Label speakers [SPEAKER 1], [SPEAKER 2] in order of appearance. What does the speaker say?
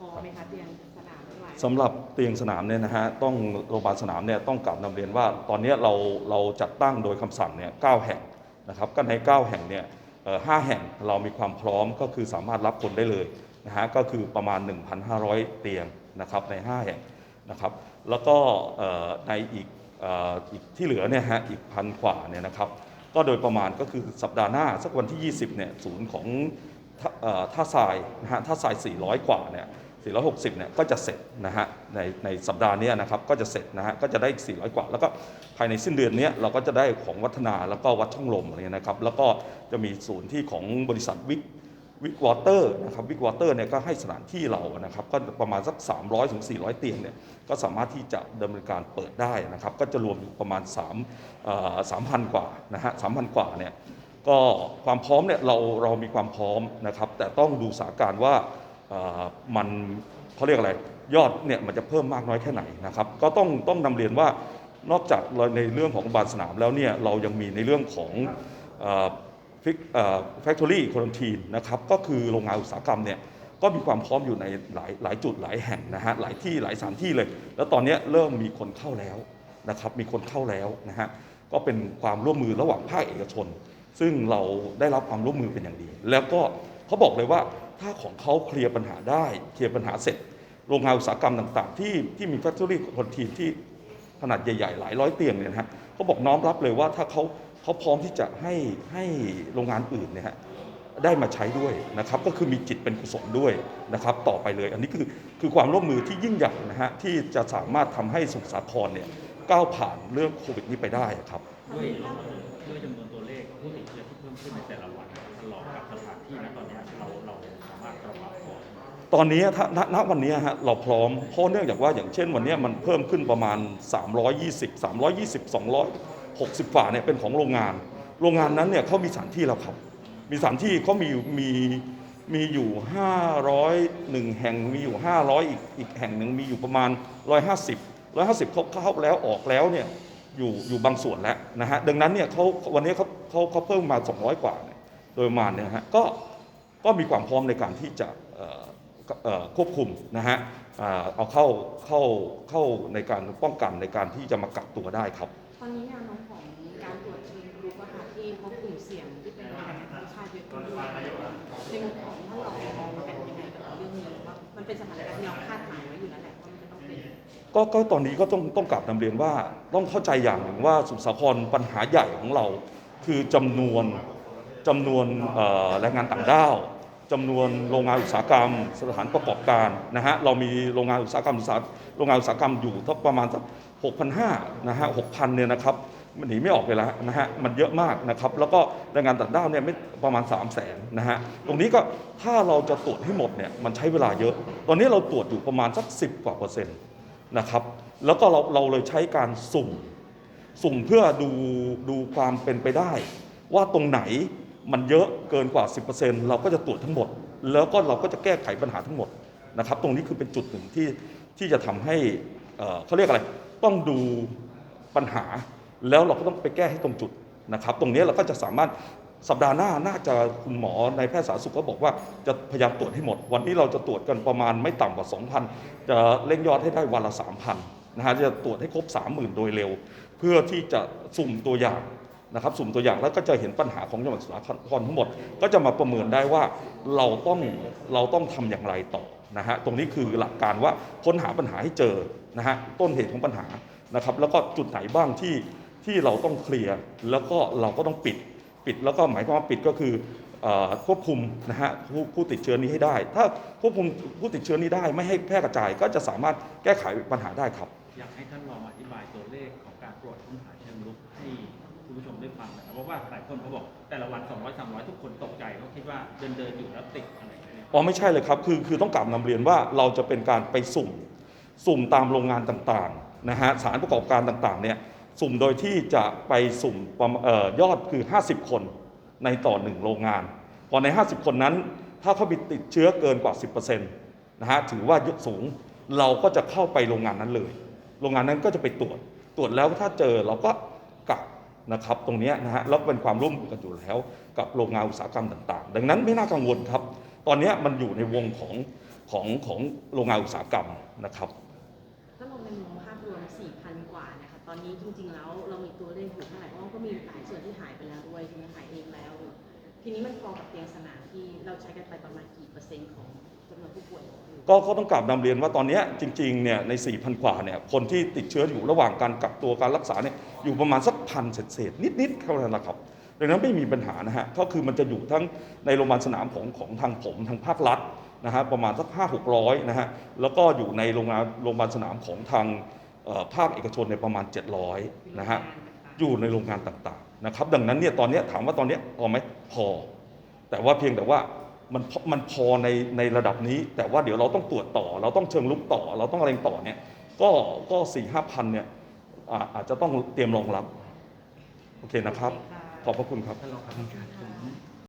[SPEAKER 1] พอไหมคะเตียงสนามทั้งหลาย
[SPEAKER 2] สำหรับเตียงสนามเนี่ยนะฮะต้องโรงพยาบาลสนามเนี่ยต้องกลับนำเรียนว่า ตอนนี้เราเราจัดตั้งโดยคำสั่งเนี่ยเก้าแห่งนะครับก็ใน 9 แห่งเนี่ยห้าแห่งเรามีความพร้อมก็คือสามารถรับคนได้เลยนะฮะก็คือประมาณ 1,500 เตียงนะครับใน 5 แห่งนะครับแล้วก็ในอีกอีกที่เหลือเนี่ยฮะอีกพันกว่าเนี่ยนะครับก็โดยประมาณก็คือสัปดาห์หน้าสักวันที่ 20เนี่ยศูนย์ของท่าท่าทรายนะฮะท่าทราย 400 กว่าเนี่ย 460เนี่ยก็จะเสร็จนะฮะในในสัปดาห์นี้นะครับก็จะเสร็จนะฮะก็จะได้อีก400 กว่า แล้วก็ภายในสิ้นเดือนนี้เราก็จะได้ของวัฒนาแล้วก็วัดช่องลมอะไรเงี้ยนะครับแล้วก็จะมีศูนย์ที่ของบริษัทวิกวิกวอเตอร์นะครับวิกวอเตอร์เนี่ยก็ให้สถานที่เรานะครับก็ประมาณสัก 300ถึง400 เตียงเนี่ยก็สามารถที่จะดำเนินการเปิดได้นะครับก็จะรวมอยู่ประมาณ3เอ่อ3,000 กว่านะฮะ3,000 กว่าเนี่ยก็ความพร้อมเนี่ยเราเรามีความพร้อมนะครับแต่ต้องดูสถานการณ์ว่า มันเขาเรียกอะไรยอดเนี่ยมันจะเพิ่มมากน้อยแค่ไหนนะครับ ก็ต้องต้องนำเรียนว่านอกจากในเรื่องของโรงพยาบาลสนามแล้วเนี่ยเรายังมีในเรื่องของฟิกแฟคทอรี่ควอนตีนนะครับก็คือโรงงานอุตสาหกรรมเนี่ยก็มีความพร้อมอยู่ในหลายหลายจุดหลายแห่งนะฮะหลายที่หลายสถานที่เลย แล้วตอนนี้เริ่มมีคนเข้าแล้วนะครับมีคนเข้าแล้วนะฮะก็เป็นความร่วมมือระหว่างภาคเอกชน ซึ่งเราได้รับความร่วมมือเป็นอย่างดี แล้วก็เขาบอกเลยว่า ถ้าของเขาเคลียร์ปัญหาได้ เคลียร์ปัญหาเสร็จ โรงงานอุตสาหกรรมต่าง ๆ ที่ที่มีแฟคทอรี่คอนทีที่ขนาดใหญ่ ๆ หลายร้อยเตียงเนี่ยนะฮะเขาบอกน้อมรับเลยว่าถ้าเขาเขาพร้อมที่จะให้ให้โรงงานอื่นเนี่ยฮะได้มาใช้ด้วยนะครับก็คือมีจิตเป็นกุศลด้วยนะครับ ต่อไปเลย อันนี้คือคือความร่วมมือที่ยิ่งใหญ่นะฮะที่จะสามารถทำให้สมุทรสาครเนี่ย ก้าวผ่านเรื่องโควิดนี้ไปได้ครับ
[SPEAKER 3] ด้วยด้วยจำนวนตัวเลขผู้ติดเชื้อที่เพิ่มขึ้นในแต่ละวันตลอดกับสถานที่นะตอนนี้เราเราสามารถรองรับพอ
[SPEAKER 2] ตอนนี้ถ้าณณวันนี้ฮะเราพร้อมเพราะเนื่องจากว่าอย่างเช่นวันนี้มันเพิ่มขึ้นประมาณ 320 320 260ฝ่าเนี่ยเป็นของโรงงาน โรงงานนั้นเนี่ยเขามีสถานที่แล้วครับ มีสถานที่เขามีมีมีอยู่ 501แห่งมีอยู่ 500 อีกอีกแห่งหนึ่งมีอยู่ประมาณ 150 150เขาเข้าแล้วออกแล้วเนี่ยอยู่อยู่บางส่วนแล้วนะฮะดังนั้นเนี่ยเขาวันนี้เขาเขาเขาเพิ่มมา 200 กว่าเนี่ยโดยประมาณเนี่ยฮะก็ก็มีความพร้อมในการที่จะควบคุมนะฮะเอาเข้าเข้าเข้าในการป้องกันในการที่จะมากักตัวได้ครับ
[SPEAKER 1] ตอนนี้แนวโน้มของการตรวจเชิงรุกอะค่ะที่พบกลุ่มเสี่ยงที่เป็นธรรมชาติเยอะขึ้นด้วยในมุมของท่านรองมองกันยังไงกับเรื่องนี้ว่ามันเป็นสถานการณ์ที่เราคาดหมายไว้อยู่แล้วแหละ
[SPEAKER 2] ก็ก็ตอนนี้ก็ต้องต้องกลับนำเรียนว่าต้องเข้าใจอย่างหนึ่งว่าสุสาครปัญหาใหญ่ของเรา คือจำนวนจำนวนแรงงานต่างด้าวจำนวนโรงงานอุตสาหกรรม สถานประกอบการนะฮะเรามีโรงงานอุตสาหกรรมอุตสาหโรงงานอุตสาหกรรมอยู่ทักประมาณสัก6,500นห้านะฮะ6,000เนี่ยนะครับมันหนีไม่ออกไปแล้วนะฮะมันเยอะมากนะครับแล้วก็แรงงานต่างด้าวเนี่ยไม่ประมาณ 3 0 0แสนนะฮะตรงนี้ก็ถ้าเราจะตรวจให้หมดเนี่ยมันใช้เวลาเยอะ ตอนนี้เราตรวจอยู่ประมาณสัก 10 กว่าเปอร์เซ็นต์ นะครับ แล้วก็เราเราเลยใช้การสุ่ม สุ่มเพื่อดูดูความเป็นไปได้ ว่าตรงไหนมันเยอะเกินกว่า 10%เราก็จะตรวจทั้งหมด แล้วก็เราก็จะแก้ไขปัญหาทั้งหมดนะครับ ตรงนี้คือเป็นจุดหนึ่งที่ที่จะทำให้อ่อเขาเรียกอะไร ต้องดูปัญหาแล้วเราก็ต้องไปแก้ให้ตรงจุดนะครับ ตรงนี้เราก็จะสามารถ สัปดาห์หน้าน่าจะคุณหมอในแพทย์สาธารณสุขก็บอกว่าจะพยายามตรวจให้หมด วันนี้เราจะตรวจกันประมาณไม่ต่ำกว่า 2,000 จะเร่งยอดให้ได้วันละ 3,000นะฮะจะตรวจให้ครบ 30,000 โดยเร็ว เพื่อที่จะสุ่มตัวอย่างนะครับสุ่มตัวอย่างแล้วก็จะเห็นปัญหาของจังหวัดสุระครทั้งหมด ก็จะมาประเมินได้ว่าเราต้องเราต้องทำอย่างไรต่อนะฮะตรงนี้คือหลักการว่าค้นหาปัญหาให้เจอนะฮะต้นเหตุของปัญหานะครับแล้วก็จุดไหนบ้างที่ที่เราต้องเคลียร์แล้วก็เราก็ต้องปิด ปิดแล้วก็หมายความว่าปิดก็คือเอ่อควบคุมนะฮะผู้ผู้ติดเชื้อนี้ให้ได้ ถ้าควบคุมผู้ติดเชื้อนี้ได้ไม่ให้แพร่กระจายก็จะสามารถแก้ไขปัญหาได้ครับ
[SPEAKER 3] อยากให้ท่านรองอธิบายตัวเลขของการตรวจค้นหาเชิงรุกให้คุณผู้ชมได้ฟังนะครับเพราะว่าหลายคนเขาบอกแต่ละวัน200 300 ทุกคนตกใจเขาคิดว่าเดินเดินๆอยู่แล้วติดอะไรอย่างเงี้ย
[SPEAKER 2] อ๋อไม่ใช่เลยครับคือคือต้องกลับนำเรียนว่าเราจะเป็นการไปสุ่ม สุ่มตามโรงงานต่างๆนะฮะสถารประกอบการต่างๆเนี่ย สุ่มโดยที่จะไปสุ่มออยอดคือ 50 คนในต่อหนึ่งโรงงาน พอใน 50 คนนั้น ถ้าเขาไปติดเชื้อเกินกว่า 10%นะฮะถือว่าสูงเราก็จะเข้าไปโรงงานนั้นเลย โรงงานนั้นก็จะไปตรวจตรวจแล้วถ้าเจอเราก็กักนะครับตรงนี้นะฮะแล้วเป็นความร่วมมือกันอยู่แล้ว กับโรงงานอุตสาหกรรมต่าง ๆ ดังนั้นไม่น่ากังวลครับ ตอนนี้มันอยู่ในวงของของของโรงงานอุตสาหกรรมนะครับ
[SPEAKER 1] อนนี้จริง ๆ แล้วเรามีตัวเลขอยู่เท่าไหร่เพราะก็มีหลายส่วนที่หายไปแล้วด้วยที่หายเองแล้ว ทีนี้มันพอกับเตียงสนามที่เราใช้กันไปประมาณกี่เปอร์เซ็นต์ของจำนวนผู้ป่วย
[SPEAKER 2] ก็ก็ต้องกลับนำเรียนว่าตอนนี้จริงๆเนี่ยใน 4,000 กว่าเนี่ยคนที่ติดเชื้ออยู่ระหว่างการกักตัวการรักษาเนี่ยอยู่ประมาณสักพันเศษๆนิดๆเท่านั้นนะครับดังนั้นไม่มีปัญหานะฮะก็คือมันจะอยู่ทั้งในโรงพยาบาลสนามของของทางผมทางภาครัฐนะฮะประมาณสัก5 6 0 0นะฮะแล้วก็อยู่ในโรงงานโรงพยาบาลสนามของทาง ภาคเอกชนในยประมาณ 700นะฮะอยู่ในโรงงานต่างๆนะครับ ดังนั้นเนี่ยตอนเนี้ยถามว่าตอนเนี้ยพอไหมพอ แต่ว่าเพียงแต่ว่ามันพอมันพอในในระดับนี้ แต่ว่าเดี๋ยวเราต้องตรวจต่อ เราต้องเชิงลุกต่อ เราต้องอะไรต่อเนี่ยก็ก็สี่ห้าพันเนี่ยอ่าอาจจะต้องเตรียมรองรับ โอเคนะครับ ขอบพระคุณครับ